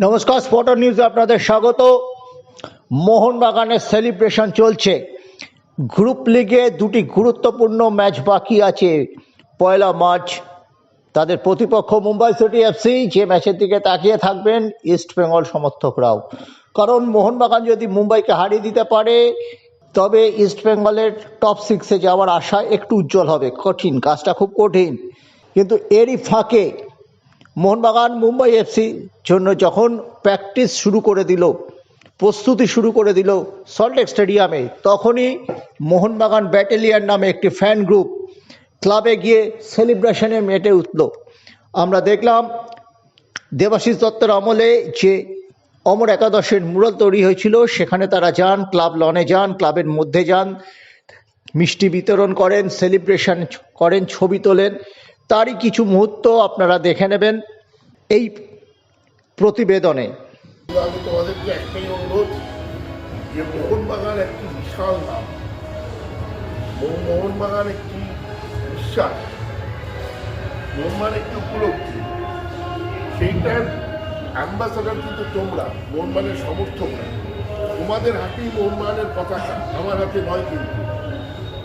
নমস্কার স্পটার নিউজে আপনাদের স্বাগত। মোহনবাগানের সেলিব্রেশন চলছে। গ্রুপ লিগে দুটি গুরুত্বপূর্ণ ম্যাচ বাকি আছে। পয়লা মার্চ, তাদের প্রতিপক্ষ মুম্বাই সিটি এফসি যে ম্যাচের দিকে তাকিয়ে থাকবেন ইস্ট বেঙ্গল সমর্থকরাও। কারণ মোহনবাগান যদি মুম্বাইকে হারিয়ে দিতে পারে, তবে ইস্ট বেঙ্গলের টপ সিক্সে যাওয়ার আশা একটু উজ্জ্বল হবে। কঠিন, কাজটা খুব কঠিন। কিন্তু এরই ফাঁকে মোহনবাগান, মুম্বাই এফসি জন্য যখন প্র্যাকটিস শুরু করে দিল, প্রস্তুতি শুরু করে দিল সল্টেক স্টেডিয়ামে তখনই মোহনবাগান ব্যাটালিয়ান নামে একটি ফ্যান গ্রুপ ক্লাবে গিয়ে সেলিব্রেশনে মেটে উঠল। আমরা দেখলাম দেবাশিস দত্তের আমলে যে অমর একাদশের মুরাল তৈরি হয়েছিল, সেখানে তারা যান ক্লাব লনে যান ক্লাবের মধ্যে যান, মিষ্টি বিতরণ করেন সেলিব্রেশন করেন, ছবি তোলেন। তারই কিছু মুহূর্ত আপনারা দেখে নেবেন এই প্রতিবেদনে। আমি তোমাদেরকে একটাই অনুরোধ যে মোহনবাগান একটি বিশাল নাম। মোহনবাগান একটি বিশ্বাস। মোহনবাগান একটি উপলব্ধি। সেইটার অ্যাম্বাসাডার কিন্তু তোমরা, মোহনবাগানের সমর্থকরা। তোমাদের হাতেই মোহনবাগানের পতাকা, আমার হাতে নয় কিন্তু।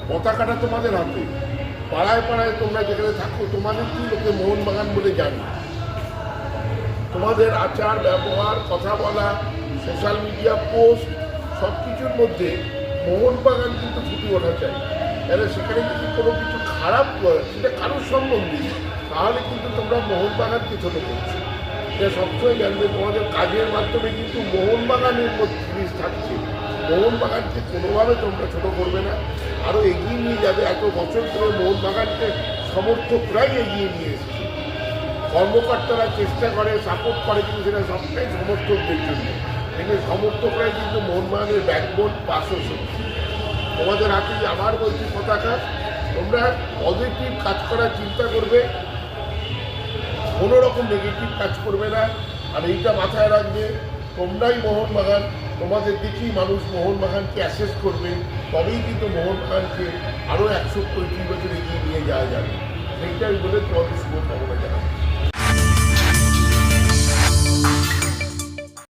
পতাকাটা তোমাদের হাতে পাড়ায় পাড়ায় তোমরা যেখানে থাকো, তোমাদের কি লোকে মোহনবাগান বলে জানে? তোমাদের আচার, ব্যবহার, কথা বলা সোশ্যাল মিডিয়া পোস্ট সব কিছুর মধ্যে মোহনবাগান কিন্তু ফুটে ওঠা চাই। তাহলে সেখানে যদি কোনো কিছু খারাপ সেটা কারোর সম্বন্ধে, তাহলে কিন্তু তোমরা মোহনবাগানকে ছোটো করছ। এটা সবসময় জানবে। তোমাদের কাজের মাধ্যমে কিন্তু মোহনবাগানের মধ্যে জিনিস থাকছে। মোহনবাগানকে কোনোভাবে তোমরা ছোটো করবে না আরও এগিয়ে নিয়ে যাবে। এত বছর ধরে মোহনবাগানকে সমর্থকরাই এগিয়ে নিয়ে এসেছে। কর্মকর্তারা চেষ্টা করে সাপোর্ট করে, কিন্তু সেটা সবটাই সমর্থকদের জন্য। কিন্তু সমর্থকরাই কিন্তু মোহনবাগানের ব্যাকবোন শক্তি। তোমাদের হাতেই আবার বলছি পতাকা, তোমরা পজিটিভ কাজ করার চিন্তা করবে কোনো রকম নেগেটিভ কাজ করবে না। আর এইটা মাথায় রাখবে, তোমরাই মোহনবাগান তোমাদের দেখেই মানুষ মোহন মোহনবাগানকে অ্যাসেস করবে, তবেই কিন্তু মোহন মোহনবাগানকে আরও একশো পঁয়ত্রিশ বছর এগিয়ে নিয়ে যাওয়া যাবে। সেইটাই বলে তোমাদের জানাব